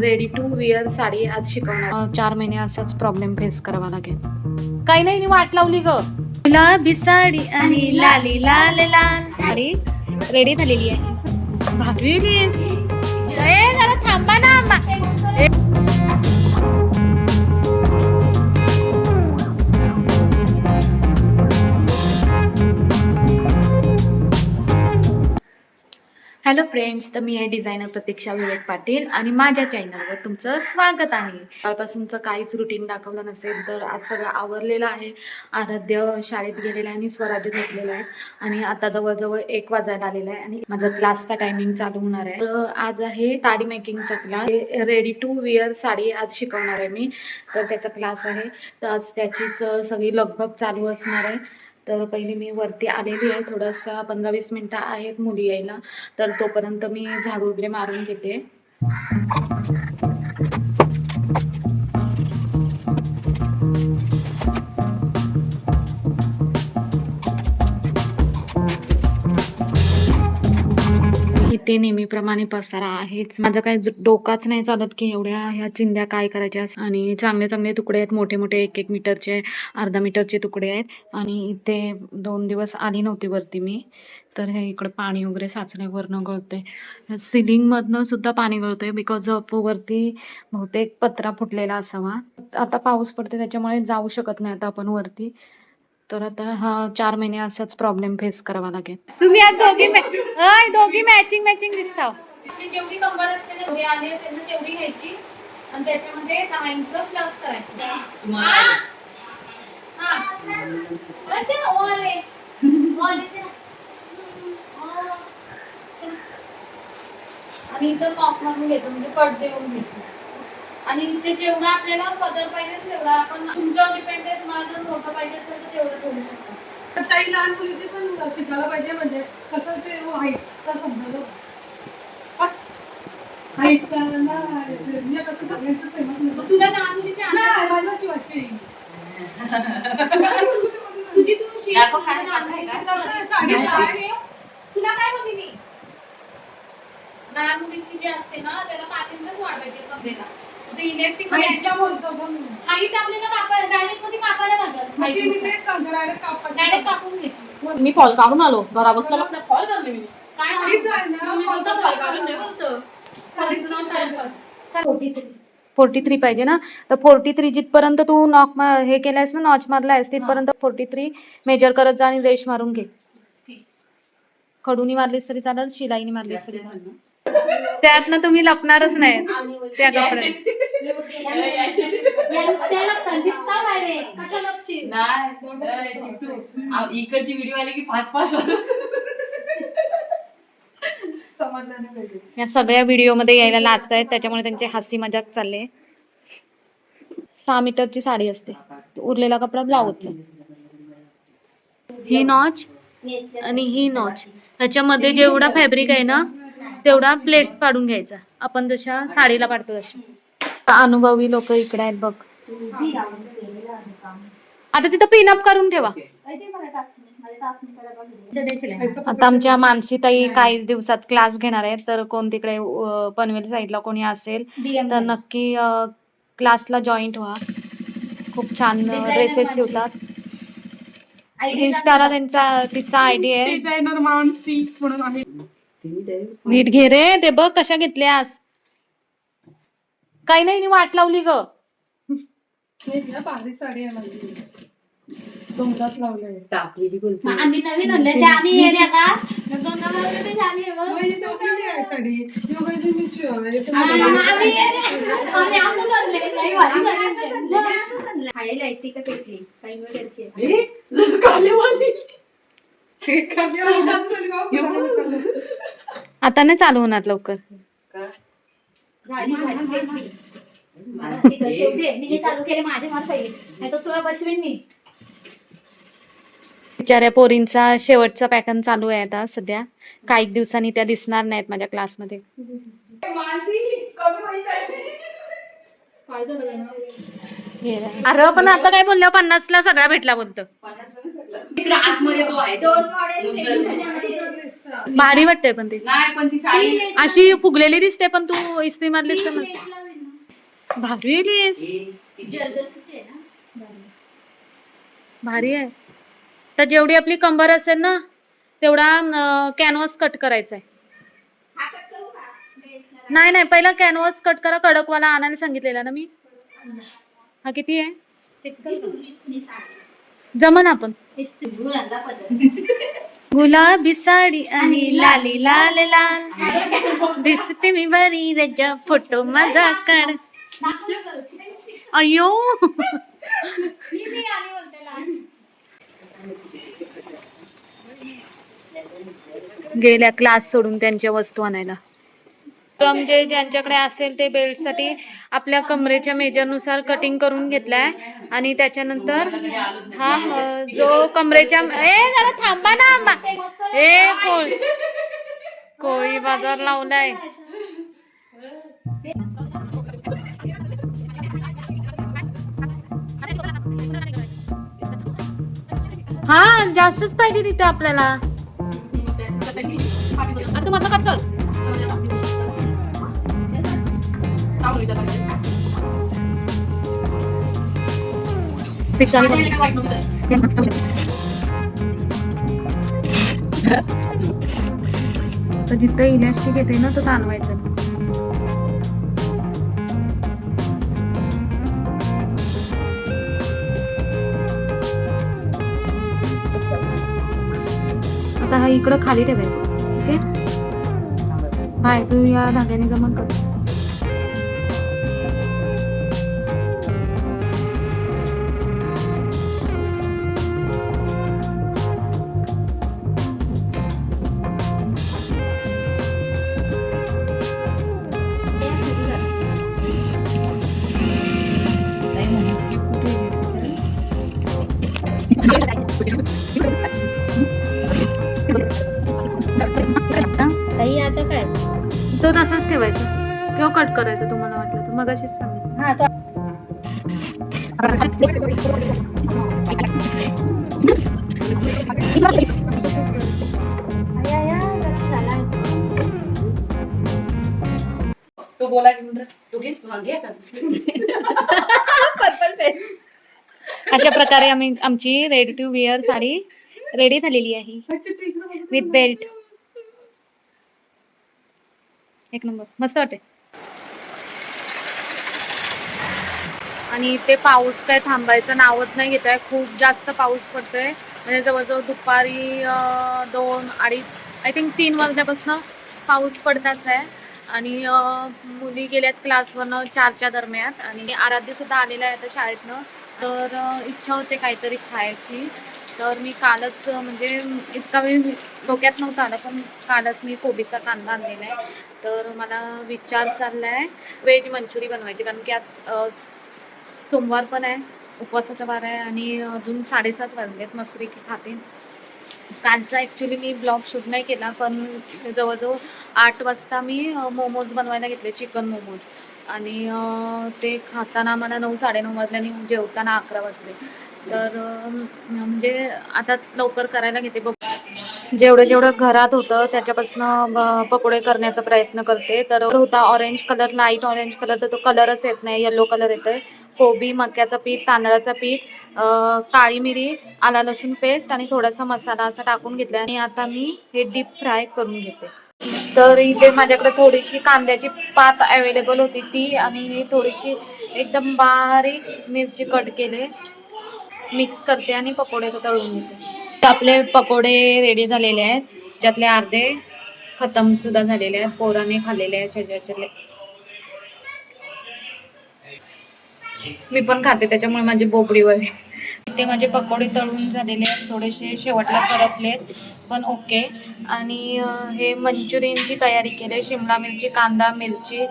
Ready to wear sari आज शिकवणार. चार महिने असाच प्रॉब्लेम फेस करावा लागेल. काही नाही वाट लावली ग. गुलाबी साडी आणि लाली लाल लाल साडी रेडी झालेली आहे. ड्रेस जरा थांबा ना मा- हॅलो फ्रेंड्स तर मी आहे डिझायनर प्रतीक्षा विवेक पाटील आणि माझ्या चॅनलवर तुमचं स्वागत आहे. कालपासूनचं काहीच रुटीन दाखवलं नसेल तर आज सगळं आवरलेलं आहे. आराध्य शाळेत गेलेलं आहे आणि स्वराज्य झोपलेलं आहे. आणि आता जवळजवळ एक वाजायला आलेला आहे आणि माझा क्लासचा टायमिंग चालू होणार आहे. तर आज आहे sari मेकिंगचा class ready to wear sari आज शिकवणार आहे मी. तर त्याचा क्लास आहे. तर आज त्याचीच सगळी लगभग चालू असणार आहे. तर पहिले मी वरती आलेली आहे. थोडासा पंधरा वीस मिनटं आहेत मुली यायला. तर तोपर्यंत मी झाडू वगैरे मारून घेते. इथे नेहमीप्रमाणे पसारा आहेच. माझं काही डोकाच नाही चालत की एवढ्या ह्या चिंध्या काय करायच्या आणि चांगले चांगले तुकडे आहेत. मोठे मोठे एक एक मीटरचे अर्धा मीटरचे तुकडे आहेत. आणि इथे दोन दिवस आली नव्हती वरती मी. तर हे इकडे पाणी वगैरे साचण्यावरनं वरनं गळते सिलिंगमधनं सुद्धा पाणी गळतंय. बिकॉज वरती बहुतेक पत्रा फुटलेला असावा. आता पाऊस पडते त्याच्यामुळे जाऊ शकत नाही आता आपण वरती. तर आता हा चार महिने असाच प्रॉब्लेम फेस करावा लागेल. तुम्ही आज दोघी दोघी मॅचिंग मॅचिंग दिसता. जेवढी कंबर असते ना आली असेल ना तेवढी घ्यायची. आणि त्याच्यामध्ये दहा इंच प्लस करायचं हा. हा. आणि इथं कॉक मारून घ्यायचं म्हणजे कट देऊन घ्यायची. आणि ते जेवढा आपल्याला पदर पाहिजे तेवढा आपण तुमच्यावर डिपेंड आहे तुम्हाला जर मोठं पाहिजे असेल तर तेवढं ठेवू शकता. तर काही लहान मुलीची पण शिकायला पाहिजे म्हणजे कसं ते हाईटचा समजायला हाईटचा ना म्हणजे कसं सगळ्यांचं सेमच मग नाही तुला लहान मुलीची. नाही, माझा शिवाची तुझी तू शिव. दाखव खाली लहान मुलीची साडी काय? तुला काय बोलली मी लहान मुलीची जी असते ना त्याला पाच इंचच वाढवायचे कमरेला. इलेक्ट्रिक डायरेक्ट मी कापून घ्यायची. फॉल काढून आलो. घरा बसला फॉल काढले मी. फोर्टी थ्री पाहिजे ना? तर फोर्टी थ्री जिथपर्यंत तू नॉक हे केलंयस ना नॉच मारलायस तिथपर्यंत फोर्टी थ्री मेजर करत जा आणि रेश मारून घे. खडूनी मारलीस तरी चालेल शिलाईनी मारलीस तरी चालेल. त्यात ना तुम्ही लपणारच नाही. त्या कपड्यात. नाही इकडची व्हिडिओ आली की या सगळ्या व्हिडिओमध्ये यायला लाजतायत. त्याच्यामुळे त्यांचे हसी मजाक चालले सहा मीटरची साडी असते. उरलेला कपडा ब्लाऊजचा. ही नॉच आणि ही नॉच. ह्याच्यामध्ये जेवढा फॅब्रिक आहे ना तेवढा प्लेट्स पाडून घ्यायचा. आपण जशा साडीला पाडतो तशा. अनुभवी लोक इकडे आहेत बघ. आता तिथं पिनअप करून ठेवा. आता आमच्या मानसीताई काही दिवसात क्लास घेणार आहेत तर कोण तिकडे पनवेल साईडला कोणी असेल तर नक्की क्लासला जॉईंट व्हा खूप छान ड्रेसेस शिवतात. इन्स्टाला त्यांचा तिचा आयडी आहे. डिझायनर मानसी म्हणून आहे. नीट घे रे ते बघ कशा घेतल्यास. काही नाही नी वाट लावली ग. भारी साडी आहे माझी. टाकलेली आम्ही नवीन आम्ही का? बघ. म्हणजे तो किती आहे साडी. ती मी. आम्ही आम्ही काही भारी. आता नाही चालू होणार लवकर. बिचाऱ्या पोरींचा शेवटचा पॅटर्न चालू आहे आता सध्या. काही दिवसांनी त्या दिसणार नाहीत माझ्या क्लासमध्ये अरे पण आता काय बोलल्या पन्नास ला सगळा भेटला बोलतो तिकडे आतमध्ये तो आहे दोन model दुसरं. भेटली. तुझा dress चा. भारी वाटते पण ते. नाही पण ती साडी अशी फुगलेली दिसते पण तू इस्त्री मारलीस तर मस्त. भारी भारी आहे. तर जेवढी आपली कंबर असेल ना तेवढा कॅनव्हास कट करायचा आहे. नाही नाही पहिला कॅनव्हास कट करा कडकवाला आणायला सांगितलेला ना मी? हा किती आहे? जमन आपण. गुलाबी साडी आणि लाली. लाल लाल दिसते मी बरी त्याच्या फोटो माझा काढ. अयो. गेल्या क्लास सोडून त्यांच्या वस्तू आणायला. तर जे ज्यांच्याकडे असेल ते बेल्टसाठी आपल्या कमरेच्या मेजरनुसार कटिंग करून घेतलाय. आणि त्याच्यानंतर हा जो कमरेच्या ए जरा थांबा ना आंबा ए कोळी कोळी बाजार लावलाय. हा जास्तच पाहिजे तिथे आपल्याला. आता माझा कट कर. जिथं इलॅस्टिक येते ना तर आणवायचं. आता हा इकडं खाली ठेवायचं ओके? हाय तू या धाग्याने जमन कर. तो तसाच ठेवायचा. किंवा कट करायचं तुम्हाला वाटलं तर. मग अशीच सांगितलं. हा तो बोला अशा प्रकारे आम्ही आमची ready to wear sari ready झालेली आहे. विथ बेल्ट एक नंबर. मस्त वाटते आणि ते पाऊस काय थांबायचं नावच नाही घेत आहे खूप जास्त पाऊस पडतोय. म्हणजे जवळजवळ दुपारी दोन अडीच आय थिंक तीन वाजल्यापासून पाऊस पडताच आहे. आणि मुली गेल्यात क्लासवरनं चारच्या दरम्यान. आणि आराध्य सुद्धा आलेला आहे आता शाळेतनं. तर इच्छा होते काहीतरी खायची. तर मी कालच म्हणजे इतका वेळ डोक्यात नव्हता आला पण कालच मी कोबीचा कांदा आणलेला आहे. तर मला विचार चालला आहे व्हेज मंचुरी बनवायची कारण की आज सोमवार पण आहे उपवासाचा वार आहे आणि अजून साडेसात वाजलेत मसरी खाते. कालचा ॲक्च्युली मी ब्लॉग शूट नाही केला पण जवळजवळ आठ वाजता मी मोमोज बनवायला घेतले चिकन मोमोज. आणि ते खाताना मला नऊ साडेनऊ वाजले आणि जेवताना अकरा वाजले. तर म्हणजे आता लवकर करायला घेते बघ. जेवढं जेवढं घरात होतं त्याच्यापासून पकोडे करण्याचा प्रयत्न करते. तर होता orange colour light orange colour तर तो कलरच येत नाही येलो कलर येतोय. कोबी मक्याचं पीठ तांदळाचं पीठ काळी मिरी आला लसूण पेस्ट आणि थोडासा मसाला असा टाकून घेतला आणि आता मी हे डीप फ्राय करून घेते. तर इथे माझ्याकडे थोडीशी कांद्याची पात अवेलेबल होती ती आणि थोडीशी एकदम बारीक मिरची कट केले. मिक्स करते आणि पकोडे तळून घेते. तर आपले पकोडे रेडी झालेले आहेत. ज्यातले अर्धे खतम सुद्धा झालेले आहेत. पोराने खाल्लेले आहेत छोटे मी पण खाते त्याच्यामुळे माझी बोबडी वगैरे ते माझे पकोडे तळून झालेले आहेत. थोडेसे शेवटला करपलेत पण ओके. आणि हे मंचुरियनची तयारी केली शिमला मिरची कांदा मिरची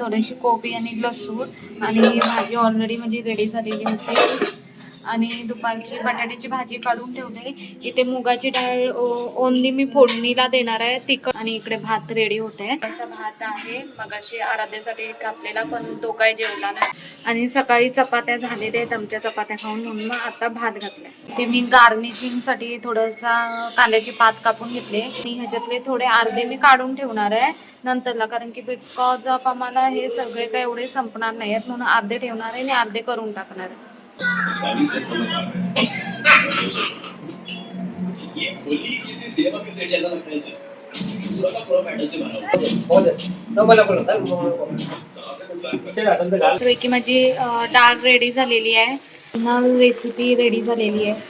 थोडीशी कोबी आणि लसूण आणि भाजी ऑलरेडी माझी रेडी झालेली होती. आणि दुपारची बटाट्याची भाजी काढून ठेवले. इथे मुगाची डाळ ओनली मी फोडणीला देणार आहे तिखट. आणि इकडे भात रेडी होत. आहे असा भात आहे मगाशी आराध्यासाठी कापलेला पण तो काय जेवला नाही. आणि सकाळी चपात्या झालेल्या आहेत आमच्या चपात्या खाऊन म्हणून मग आता भात घातलाय. ते मी गार्निशिंगसाठी थोडासा कांद्याची पात कापून घेतले. आणि ह्याच्यातले थोडे अर्धे मी काढून ठेवणार आहे. नंतरला कारण की बिकॉज ऑफ आम्हाला हे सगळे काय एवढे संपणार नाही आहेत म्हणून अर्धे ठेवणार आहे आणि अर्धे करून टाकणार आहे. शादी से रहा है। ये खोली किसी सेवा के सेट ऐसा लगता है सर। पूरा का पूरा मेटल से भरा हुआ है। पैकी माझी अं, डाळ रेडी झालेली आहे पुन्हा रेसिपी रेडी झालेली आहे